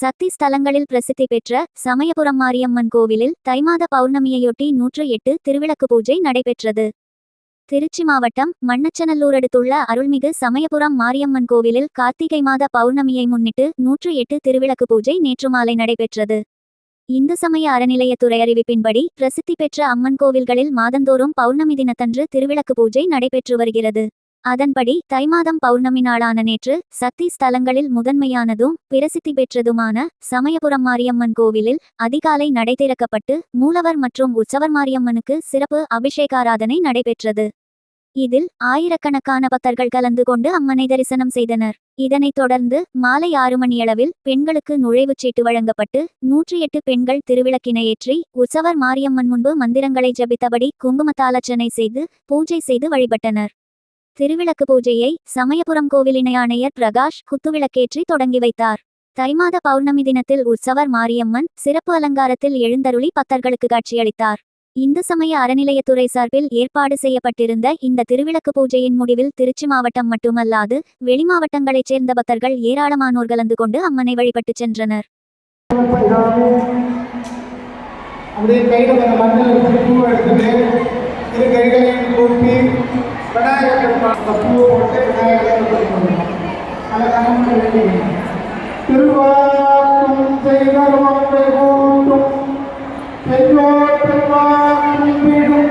சக்தி ஸ்தலங்களில் பிரசித்தி பெற்ற சமயபுரம் மாரியம்மன் கோவிலில் தைமாத பௌர்ணமியையொட்டி நூற்று எட்டு திருவிளக்கு பூஜை நடைபெற்றது. திருச்சி மாவட்டம் மண்ணச்சநல்லூர் அடுத்துள்ள அருள்மிகு சமயபுரம் மாரியம்மன் கோவிலில் கார்த்திகை மாத பௌர்ணமியை முன்னிட்டு நூற்று எட்டு திருவிளக்கு பூஜை நேற்று மாலை நடைபெற்றது. இந்து சமய அறநிலையத்துறை அறிவிப்பின்படி பிரசித்தி பெற்ற அம்மன் கோவில்களில் மாதந்தோறும் பௌர்ணமி தினத்தன்று திருவிளக்கு பூஜை நடைபெற்று வருகிறது. அதன்படி தை மாதம் பௌர்ணமி நாளான நேற்று சக்தி ஸ்தலங்களில் முதன்மையானதும் பிரசித்தி பெற்றதுமான சமயபுரம் மாரியம்மன் கோவிலில் அதிகாலை நடை திறக்கப்பட்டு மூலவர் மற்றும் உற்சவர் மாரியம்மனுக்கு சிறப்பு அபிஷேகாராதனை நடைபெற்றது. இதில் ஆயிரக்கணக்கான பக்தர்கள் கலந்து கொண்டு அம்மனை தரிசனம் செய்தனர். இதனைத் தொடர்ந்து மாலை ஆறு மணியளவில் பெண்களுக்கு நுழைவுச் சீட்டு வழங்கப்பட்டு நூற்றி எட்டு பெண்கள் திருவிளக்கினை ஏற்றி உற்சவர் மாரியம்மன் முன்பு மந்திரங்களை ஜபித்தபடி குங்குமத்தாலச்சனை செய்து பூஜை செய்து வழிபட்டனர். திருவிளக்கு பூஜையை சமயபுரம் கோவில் ஆணையர் பிரகாஷ் குத்துவிளக்கேற்றி தொடங்கி வைத்தார். தைமாத பௌர்ணமி தினத்தில் உற்சவர் மாரியம்மன் சிறப்பு அலங்காரத்தில் எழுந்தருளி பக்தர்களுக்கு காட்சியளித்தார். இந்து சமய அறநிலையத்துறை சார்பில் ஏற்பாடு செய்யப்பட்டிருந்த இந்த திருவிளக்கு பூஜையின் முடிவில் திருச்சி மாவட்டம் மட்டுமல்லாது வெளி மாவட்டங்களைச் சேர்ந்த பக்தர்கள் ஏராளமானோர் கலந்து கொண்டு அம்மனை வழிபட்டுச் சென்றனர். அப்படியே கையில் மண்ணில் எடுத்து பூ எடுத்துட்டு இரு கைகளையும் கூப்பி திருவாக்கும் செய்தருமத்தை கூட்டும் பெற்றோர் பெருமாக்கும் வீடும்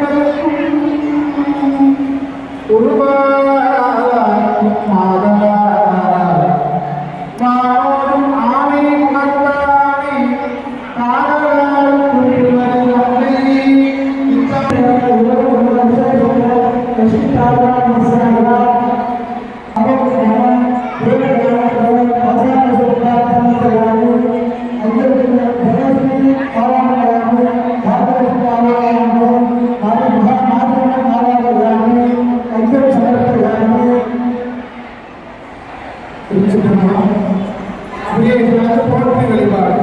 அப்படியே இது வந்து போட்டி வழிபாடு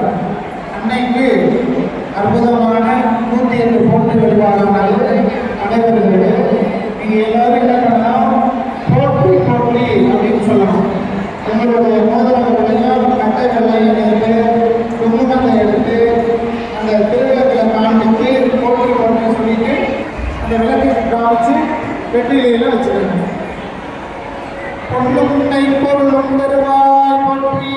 அன்னைக்கு அற்புதமான நூற்றி எட்டு போட்டு வழிபாடு நடைபெறுகிறது. நீங்க எல்லாரும் என்ன பண்ணலாம்? போட்டி போட்டி அப்படின்னு சொல்லலாம். உங்களுடைய மோதிரங்களையும் கட்டை வெள்ளையும் எடுத்து குங்குமத்தை எடுத்து அந்த திருவிழத்தில் காண்பித்து போட்டி போட்டி சொல்லிட்டு அந்த விளக்கை காமிச்சு வெற்றிலையில வச்சிருக்கணும் பொண்ணுண்டை பொருளும் தருவாய் போற்றி.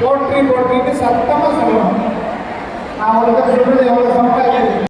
போற்றி போற்றிட்டு சத்தமா சொல்லணும் நான் உங்களுக்கு சொல்றது எவ்வளவு சத்தம்